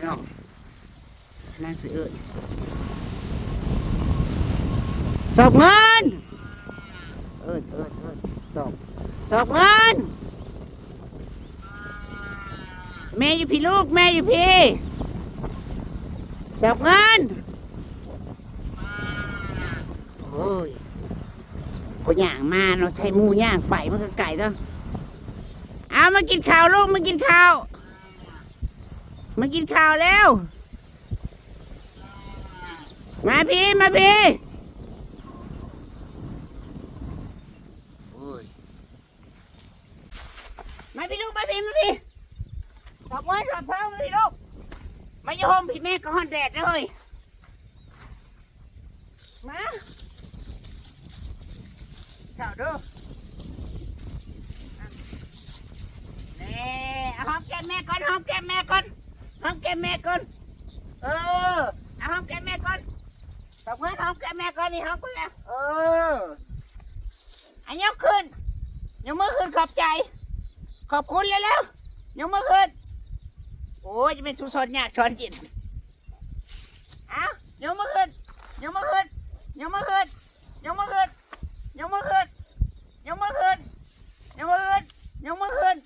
พี่น้องนางสิเอิญสอบเงิน เอิญเอิญเอิญสอบสอบเงิน แม่อยู่พี่ลูก แม่อยู่พี่สอบเงิน โอ้ยพอย่างมาเนาะใช้มูย่างไปมันก็ไก่เด้อเอามากินข้าวลูกมากินข้าว มากินข้าวแล้ว มาพี่ มาพี่โอ้ยมาพี่ลูกมาพี่มาพี่สอบไว้สอบเพิ่มมาพี่ลูกมาอยู่ห้องพี่แม่ก็ฮอนแดดเลย มาข้าวดูนี่เอาหอมแก้มแม่ก่อนหอมแก้มแม่ก่อน หอมแก้มแม่ก่อน เออเอาหอมแก้มแม่ก่อน ตบมือหอมแก้มแม่ก่อนนี่หอมก่อนแล้วเอออันยกขึ้นยกมือขึ้นขอบใจ ขอบคุณแล้วแล้วยกมือขึ้นโอ้ยจะเป็นทุสอนยากสอนจิตเอายกมือขึ้นยกมือขึ้นยกมือขึ้นยกมือขึ้นยกมือขึ้นยกมือขึ้นยกมือขึ้นยกมือขึ้น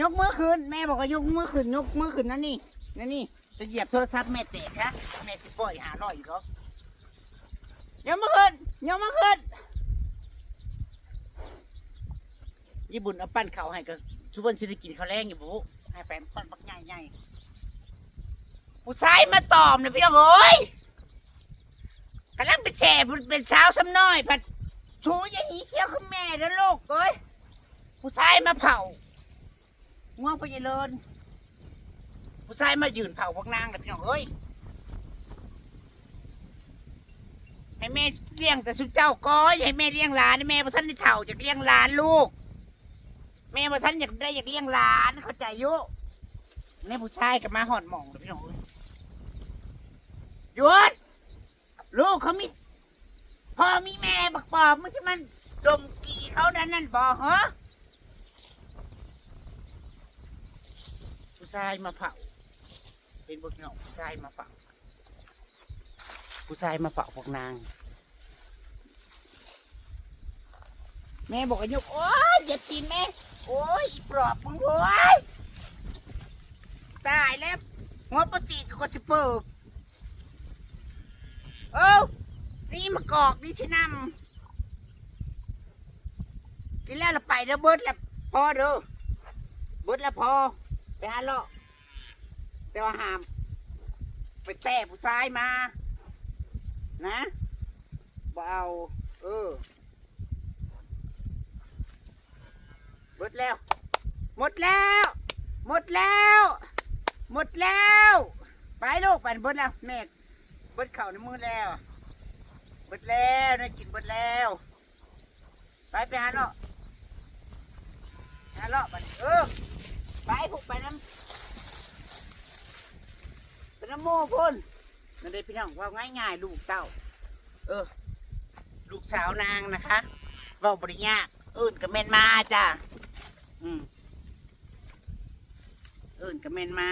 ยกมือขึ้นแม่บอกว่ายกมือขึ้นยกมือขึ้นนั่นนี่นั่นนี่จะเหยียบโทรศัพท์แม่เตะนะแม่ติปล่อยหาหน่อยอีกเหรอ ยังมาขึ้นยังมาขึ้นญี่ปุ่นเอาปั้นเขาให้ก็ทุกคนจะได้กินข้าวแรงอยู่บุให้แฟนปั้นปักใหญ่ใหญ่ผู้ชายมาตอมเนี่ยพี่น้องเอ้ยกำลังเป็นแฉเป็นเช้าซ้ำน้อยผัดชูอยางนี้เขี้ยวขึ้นแม่แล้วลูกเอ้ยผู้ชายมาเผาง่วงไปยัยเลินผู้ชายมายืนเผาพวกนางเลยพี่น้องเอ้ย ให้แม่เลี้ยงแต่สุดเจ้าก้อยให้แม่เลี้ยงหลานแม่พระท่านได้เถ่าอยากเลี้ยงหลานลูก แม่พระท่านอยากได้อยากเลี้ยงหลานเข้าใจอยุในผู้ชายกับมาหอดหมองเลยพี่น้องเอ้ยหยุดลูกเขามีพ่อมีแม่บักปอบมันจะมันดมกีเขานั่นนั่นบอกเหรอผู้ชายมาเผาเป็นพวกน้องผู้ชายมาเผาผู้ชายมาเผาพวกนาง แม่บอกอายุโอ้ยอย่าตีนแม่ โอ้ยปลอบมึงโอ้ยตายแล้วหัวปกติก็สิเปิกเอ้านี่มากอกนี่ชินำกินแล้วเราไปเด้อเบิดแล้วพอเด้อเบิดแล้วพอไปหาเลาะแต่ว่าห้าม ไปแตะผู้ชายมา นะเอาเออ หมดแล้ว หมดแล้ว หมดแล้ว หมดแล้ว ไปลูกไปเบิดแล้วแม่เบิดเข่าในมือแล้วเบิดแล้วได้กินเบิดแล้ว ไปไปหาเลาะหาเลาะบัดเออไปผูกไปน้ำไปน้ำโม่พ่นนั่นเด้พี่น้องว่าง่ายๆลูกเต้า เออ ลูกสาวนางนะคะว่าบริยาก อื่นกับเม่นมาจ้ะ อืมเอื่นกับเมนมา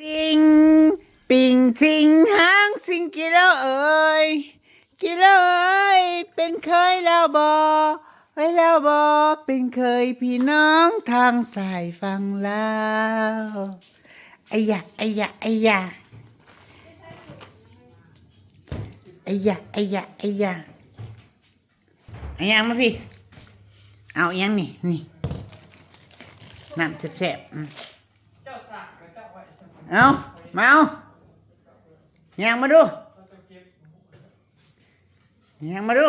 สิงปิงสิงหางสิงกิโลเอ้ยกิโลเอ้ยเป็นเคยแล้วบอไว้แล้วบอเป็นเคยพี่น้องทางสายฟังแล้วไอ้ยะไอ้ยะไอ้ยะไอ้ยะไอ้ยะไอ้ยะ อ้ยังมาพี่ เอาอยังนี่นี่น้ำแซ่บๆอืมเอามาเอายังมาดูยังมาดู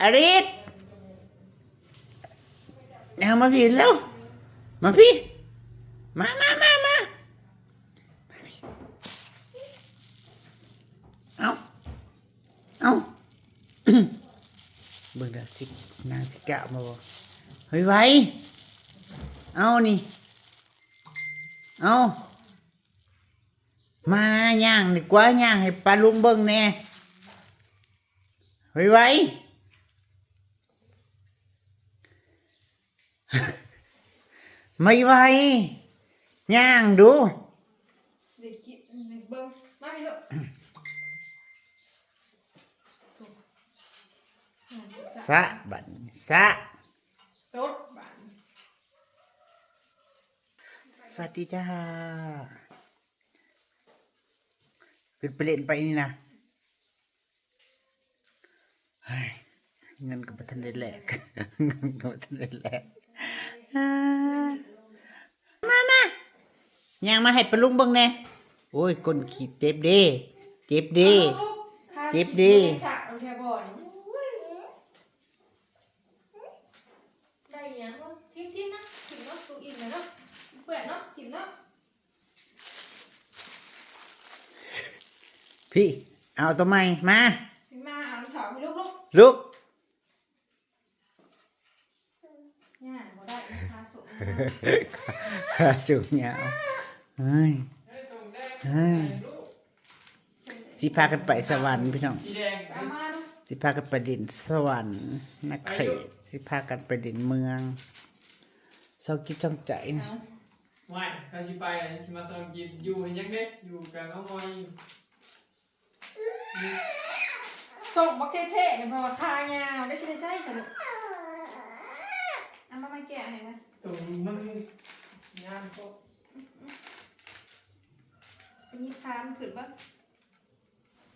อริสยังมาพี่เร็วมาพี่ มามามามาพี่เอา เอาเบิ่งเด้อสินางสิกะมาบ่เฮ้ยไว้เอานี่เอามาย่างดีกว่าย่างให้ปลาลุงเบิ่งแน่เฮ้ยไว้ไม่ไหวย่างดู เด็กกินเด็กเบิ้งมาพี่ลูก สะบัดสะรถบ้านสวัสดีจ้าขึ้นไปเล่นไปนี่นะเฮ้ยเงินกับทันได้แหลกเงินกับทันได้แหลกอ่ามามายังมาให้ปลาลุงเบิ่งแน่โอ้ยคนขีดเจ็บเดีเจ็บเดีเจ็บดิสะเอาแค่บ่อนได้ยังวะทิ้งทิ้งนะทิ้งเนาะตูอิ่มเลยเนาะเปื่อนเนาะทิ้งเนาะ พี่ เอาตัวใหม่มาพี่มาเอาน้ำขาวให้ลูกลูกลุกเนี่ยบ่ได้นะคะสุกขาสูงยาวเฮ้ยเฮ้ยสิพากันไปสวรรค์พี่น้องสีแดงเอามาลูกสิพากันไปดินสวรรค์นักเขตสิพากันไปดินเมืองเศร้าคิดจ้องใจนะเอาว่ายคาชิไปอะชิมาซองกินอยู่เห็นยังเด็กอยู่กับน้องมอย ส่งบักเท่ๆเนี่ยเพราะว่าคายาวได้ใช่ใช่สนุกเอามาไม่แกะให้นะตรงมันงามก็ไปยิบคามนขึ้นบ้าง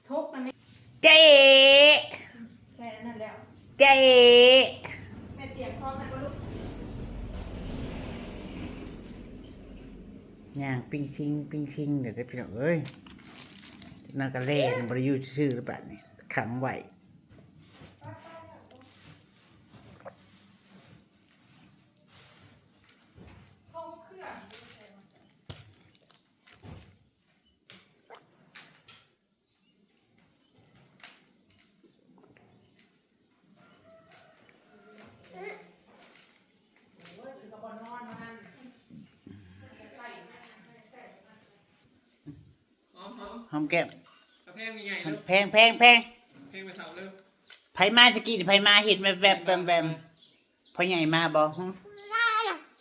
ทุกนะไม่เจ๊ใช่นั่นแล้วเจ๊แม่เตรียมพร้อมให้บ่ลูกย่างปิ้งชิงปิ้งชิงเดี๋ยวได้พี่น้องเอ้ย น่ากระเล่นบริยุทธ์ชื่อหรือเปล่านี่ขังไว้ ห้องเครื่อง หอมหอม หอม แก้มกระเพงมีไงเร็วแพงแพงแพงเพลงไปเท่าเร็วไผมาสกี้ไผมาเห็นแวบแวบแวมแวมพ่อใหญ่มาบ่หึ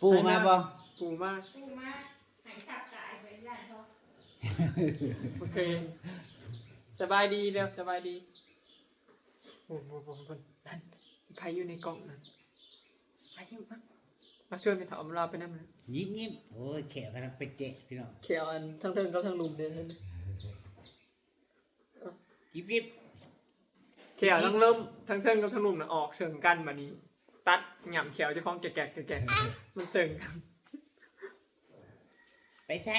ปู่มาบ่ปูมากปูมาหายสับกายไปย่านเขาโอเคสบายดีเร็วสบายดีโอ้โหโอ้โหนั่นใครอยู่ในกล่องนั่นมาอยู่มามาช่วยไปถามเราไปนั่นนะยิ้มยิ้มโอ้ยแขวกำลังไปเจ๊พี่น้อง เขียวอันทั้งเทิงก็ทั้งลุมเลยนั่น ยิ้มยิ้มเขียวทั้งเริ่มทั้งเทิงกับทั้งลุมน่ะออกเชิงกันมานี้ ตัดหย่ำเขียวเจะคล้าของแก่ๆแก่ๆมันเชิงกันไปใช้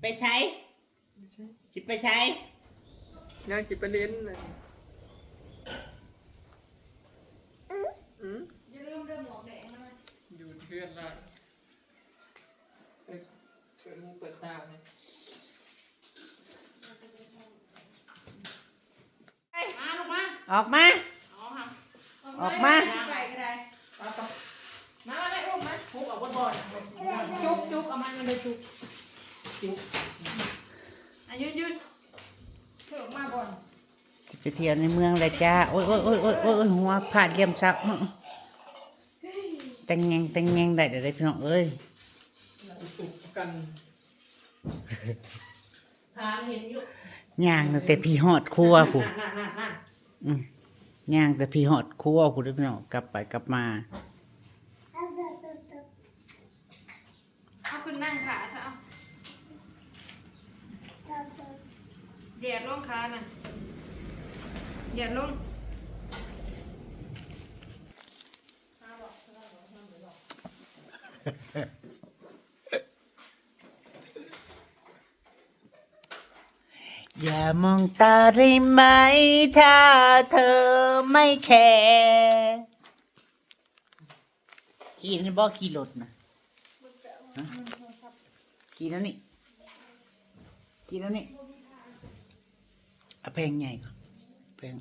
ไปใช้ไม่ใช่สิไปใช้ยังสิไปเล่นเลยอืมอย่าลืมเรื่องหมวกแดงนะอยู่เทือนละเอ้ยเปิดหูเปิดตาเนี่ย มาลูกมา ออกมา ออกมาไปก็ได้ตาตามามาแม่อุ้มมาพุกเอาบนบอลจุกจุกเอามันมันเลยจุกจุกอะยืนยืนเถือออกมาบ่อนสิไปเที่ยวในเมืองเลยจ้า โอ้ยโอ้ยโอ้ยโอ้ยโอ้ยโอ้ยหัวผาดเยี่ยมซับอื้อแต่งแงงแต่งแงงได้เดี๋ยวได้พี่น้องเอ้ยปุกกันทานเห็นอยู่ย่างตั้งแต่พี่ฮอดครัวผู้นั่นนั่นนั่นนั่น อืมย่างแต่พี่ฮอดครัวผู้เด้อพี่น้องกลับไปกลับมาเอาขึ้นนั่งขาซะเอาเดียดลงขาน่ะเดียดลง อย่ามองตาได้ไหม ถ้าเธอไม่แคร์ขี่นี่บ่ขี่รถนะฮะขี่แล้วนี่ขี่แล้วนี่เอาเพลงใหญ่ก่อนเพลง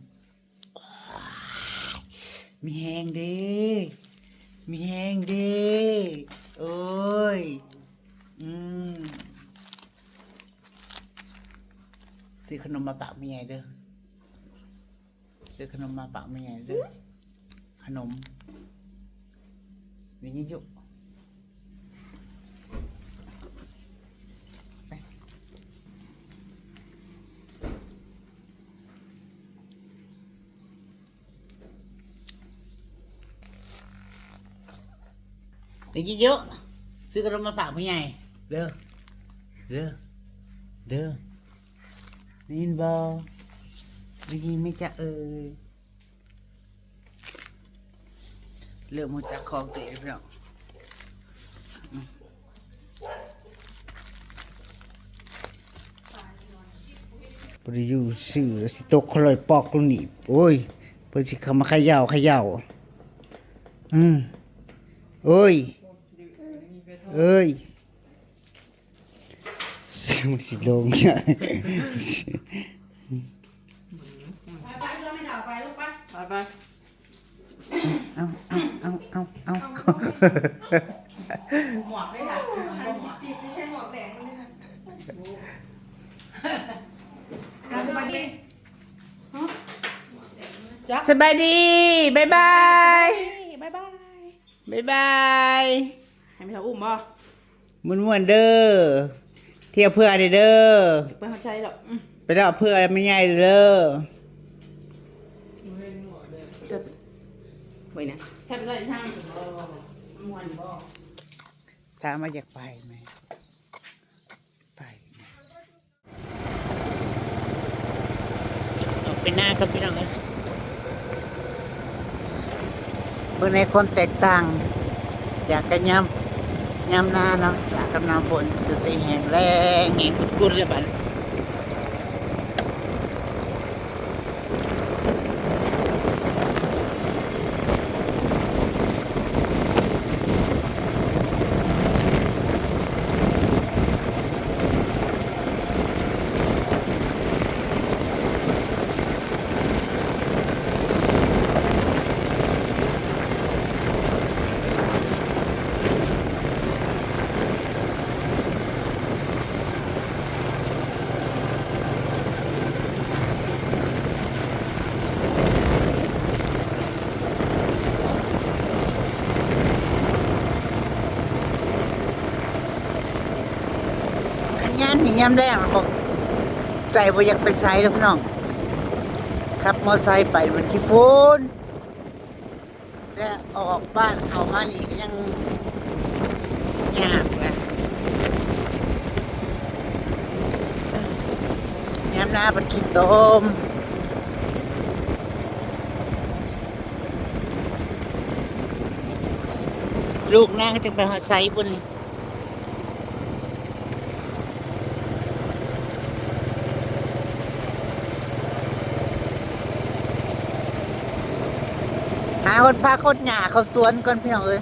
มีแหงเดีมีแหงเดีโอ้ย อืม ซื้อขนมมาปากไม่ใหญ่เด้อซื้อขนมมาปากไม่ใหญ่เด้อขนมได้ยินอยู่ไปได้ยินอยู่ซื้อกระดมมาฝากผู้ใหญ่เด้อเด้อเด้อ ได้ยินบ่ได้ยินไหม่จะเอ่ยเริ่มมาจากของตัวเองแล้วปริยูสื่อสิตกคลอยปอกลงนี่โอ้ยเพิ่นสิเขามาขย่าเขย่าอืมโอ้ยเอ้ย มันสิลงใช่ไปไปเราไม่ด่าไปลูกไปไปไปเอาเอาเอาเอาเอาหมวกไม่ด่าหมวกติดไม่ใช่หมวกแดงเลยค่ะการบันดีสบายดีบายบายบายบายบายบายให้ไม่เท่าอุ้มบ่มุนมวนๆเด้อ เที่ยวเพื่อเด้อไปเข้าใจหรอกอืมไปเดาเพื่อไม่ใหญ่เด้อจะไว้นะแค่ได้ช่างมวนบ่ถามว่าอยากไปไหมไปออกไปหน้าครับพี่น้องเอ้ยเบิ่งในความแตกต่าง จากกันยำ ยำหน้าเนาะจากกำน้ำฝนก็สิแห้งแล้งแห้งกุดๆเลยบัด ขัน ยานนี่ยามแรงบอกใจบ่อยากไปใช้แล้วพี่น้องขับมอไซค์ไปมันขี้ฝุ่นแต่ออกบ้านเข้ามานี่ก็ยังยากนะยามหน้ามันขี้ตมลูกนางก็จะไปหาไซบน หาคนพาคนหนาเขาสวนก่อนพี่น้องเอ้ย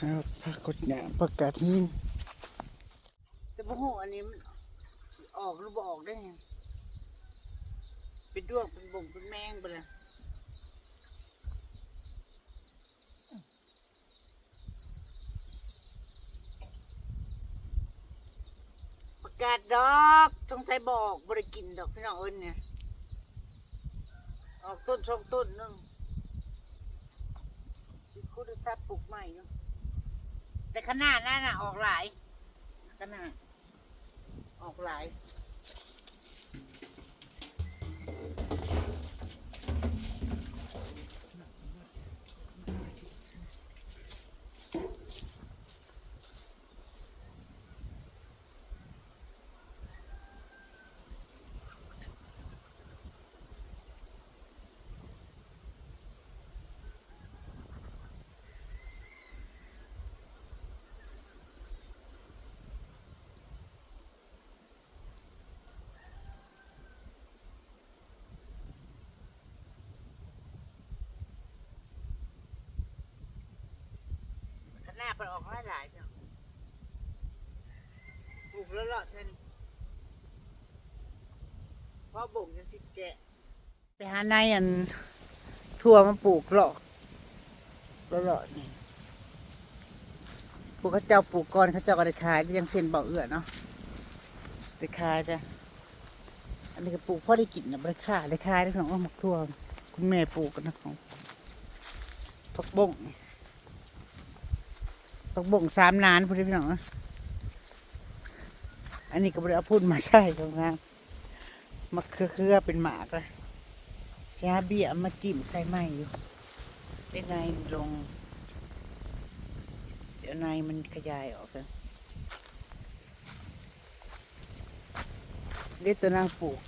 หาพาคนหนาประกาศหินแต่พวกหูอันนี้มันออกหรือบ่ออกได้ไงเป็นด้วงเป็นบ่งเป็นแมงไปเลย ประ กาดดอกสงสัยบอกบริกินดอกพี่น้องเอิญเนี่ย ออกต้นสองต้นนึงคุณทรัพย์ปลูกใหม่เนาะแต่ขนาดนั้นน่ะออกหลายขนาดออกหลาย นาดมันออกหลายหลายเนาะปลูกแล้วเลาะแค่นี้พราะบ่งจะสิแกะไปหานายอันทั่วมาปลูกเลาะแล้วเลาะนี่ปลูกเขาเจ้าปลูกก่อนเขาเจ้าก็ได้ขายยังเส้นเบาเอื้อเนาะได้ขายจ้ะอันนี้ก็ปลูกพ่อได้กินนะได้ขายได้ขายได้ของอ้อมหมักทั่วคุณแม่ปลูกกันนะของผักบง ผักบ่งสามนานพูดได้พี่น้องเอ้ยอันนี้ก็บริเอาพูดมาใช่ตรงนั้นมาเครือเป็นหมากเลยเสียเบี้ยมาจิ้มใส่ไม้อยู่ได้ไงลงเดี๋ยวในมันขยายออกกันเรียตัวนางปลูก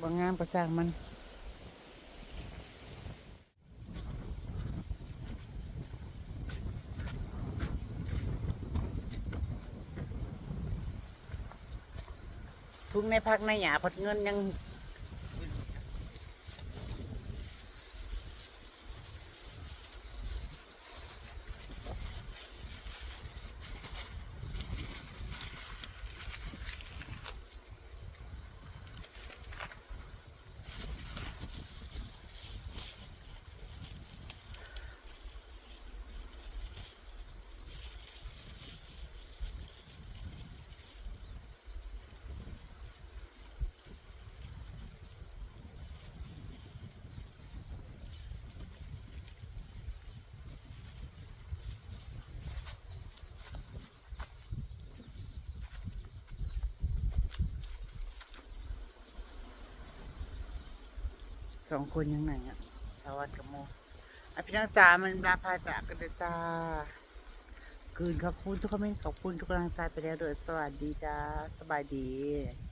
บางงามประสร้างมัน ทุกในพักในหยาพัดเงินยัง สองคนยังไงอะสวัสดิ์กับโมอะพี่น้องจ๋ามันลาพาจากกันจ้าคืนขอบคุณทุกคอมเมนต์ขอบคุณทุกกำลังใจไปแล้วเดยสวัสดีจ้าสบายดี